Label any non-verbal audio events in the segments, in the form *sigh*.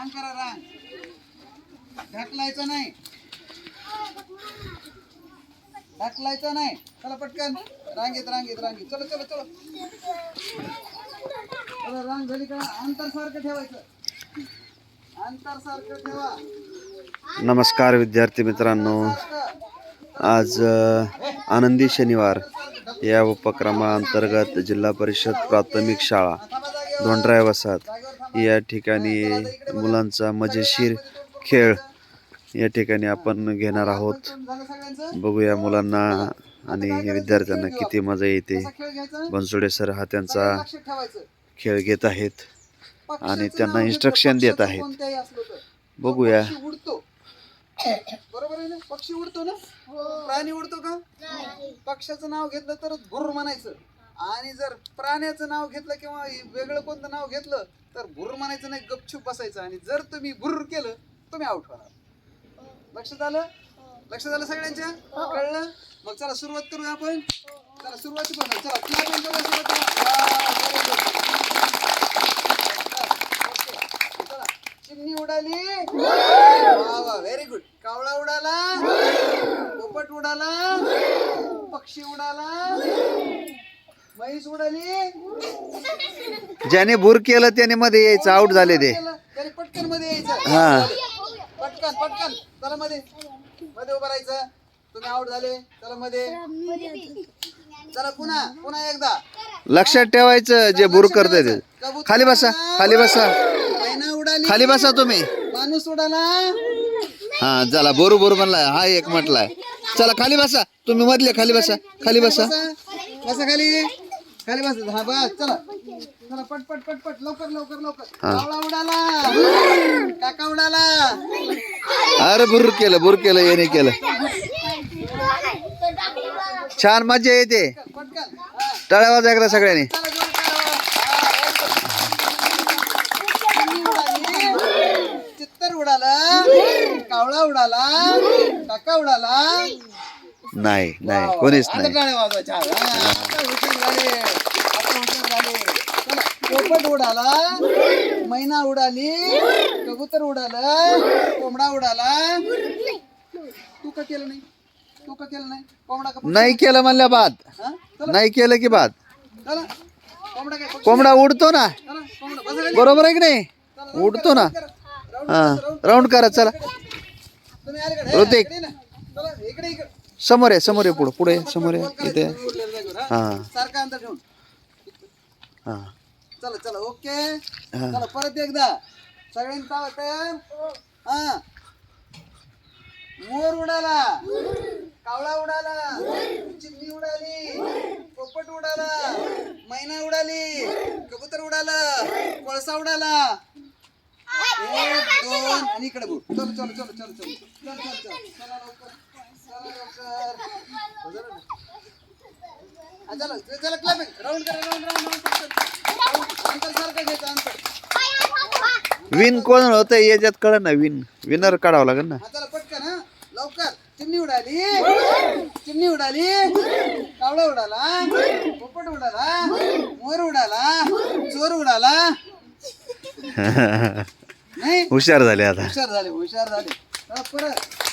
रांग करा रांग ढकलायचं नाही. ढकलायचं नाही. चला पटकन. रांगेत रांगेत रांगेत चलो चलो चलो. चला रांग झाली का? अंतर सारखं ठेवायचं. अंतर सारखं ठेवा. नमस्कार विद्यार्थी मित्रांनो. आज आनंदी शनिवार. या उपक्रमाअंतर्गत जिल्हा परिषद प्राथमिक शाळा. धोंडराय वसाहत या ठिकाणी मुलांचा मजेशीर खेळ या ठिकाणी आपण घेणार आहोत. बघूया मुलांना आणि विद्यार्थ्यांना किती मजा येते. बनसोडे सर हा त्यांचा खेळ घेत आहेत आणि त्यांना instruction देत आहेत. बघूया. पक्षी उडतो बरोबर आहे ना? पक्षी उडतो ना? प्राणी उडतो का? पक्षाचं नाव घेतलं तर भुर म्हणायचं. आणि जर प्राण्याचं नाव घेतलं किंवा वेगळं कोणतं नाव घेतलं तर भुर म्हणायचं नाही गपचूप बसायचं. आणि जर तुम्ही भुर केलं तुम्ही आउट होणार. लक्षात आलं? लक्षात आलं सगळ्यांच्या? कळलं? मग चला सुरुवात करूया आपण. चला सुरुवात करूया. चला. वा, very good. चला, चिमणी उडाली. वा वा व्हेरी गुड कावळा उडाला. पोपट उडाला. पक्षी उडाला. म्हैस उडाली ज्याने भूर केलं त्याने मध्ये यायचं आउट झाले ते. पटकनमध्ये यायचं. हा. पटकन पटकन. चला मध्ये. मध्ये उभं राहायचं. तुम्ही आउट झाले. चला मध्ये. चला पुन्हा पुन्हा एकदा. लक्षात ठेवायचं जे भूर करते ते. खाली बसा खाली बसा. खाली बसा तुम्ही. माणूस उडाला. हा चला बोरू बोरू म्हणलाय. हा एक म्हटलाय. चला खाली बसा. तुम्ही मधले खाली बसा. खाली बसा. बसा खाली. खाली बस. हा बस. चला. चला पट पट पट पट. लवकर लवकर लवकर. हा. कावळा उडाला. काका उडाला. अरे भूर केलं भूर केलं येणे केलं. छान मजा येते. पटकन हा. टाळ्या वाजा एकदा सगळ्यांनी. चला, करा. हा, उडाली, चित्तर उडाला. कावळा उडाला. काका उडाला. नाही नाही कोणीच नाही. पोपट उडाला मैना उडाली कबूतर उडालं कोंबडा उडाला. तू का केलं नाही? तू का केलं नाही? कोंबडा का नाही केलं म्हणल्या बाद. नाही केलं की बाद. कोंबडा काय? कोंबडा उडतो ना. बरोबर आहे की नाही? उडतो ना. हा. राऊंड करा. चला. ऋतिक. इकडे इकडे. समोर आहे समोर आहे पुढे. पुढे समोर आहे इथे. हा? सारखं अंतर ठेवून. हा. चला चला ओके. चला परत एकदा. तयार हा. मोर उडाला. कावळा उडाला. चिमणी उडाली. पोपट उडाला. मैना उडाली. कबूतर उडाला. कोळसा उडाला. एक दोन आणि इकडे बघ. चलो चलो चलो चलो चलो चल चल चल चला लवकर. चला लवकर चला चला क्लबिंग राऊंड करा राऊंड राऊंड राऊंड अंतर सारखं घ्यायचं अंतर विन कोण होतं याच्यात कळ ना विन विनर काढावं लागेल ना. चला पटकन हा. लवकर. चिमणी उडाली. चिमणी उडाली. कावळा उडाला. पोपट उडाला. मोर उडाला. चोर उडाला. *laughs* नाही. हुशार झाले आता. हुशार झाले हुशार झाले. परत.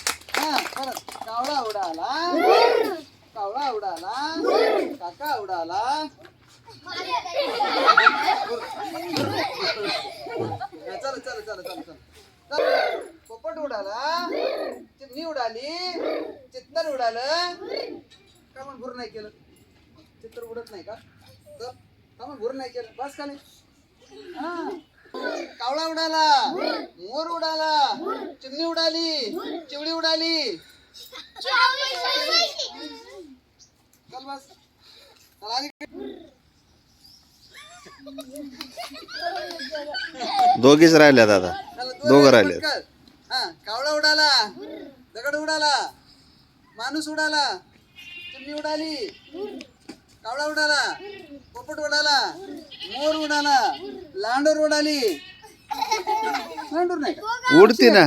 परत कावळा उडाला. कावळा उडाला. काका उडाला. चल चला चला चला चल. चल. पोपट उडाला. चिमणी उडाली. चित्तर उडालं. का म्हणून भूर नाही केलं. चित्तर उडत नाही का? तर का म्हणून भूर नाही केलं. बस का नाही हा. कावळा उडाला मोर उडाला चिमणी उडाली चिवडी उडाली. चल बस. दोघीच चला, दोन दोघं राहिले. हा कावळा उडाला दगड उडाला माणूस उडाला चिमणी उडाली. कावळा उडाला पोपट उडाला मोर उडाला. లాండూర్ ఊడాలి ఊడితేనా?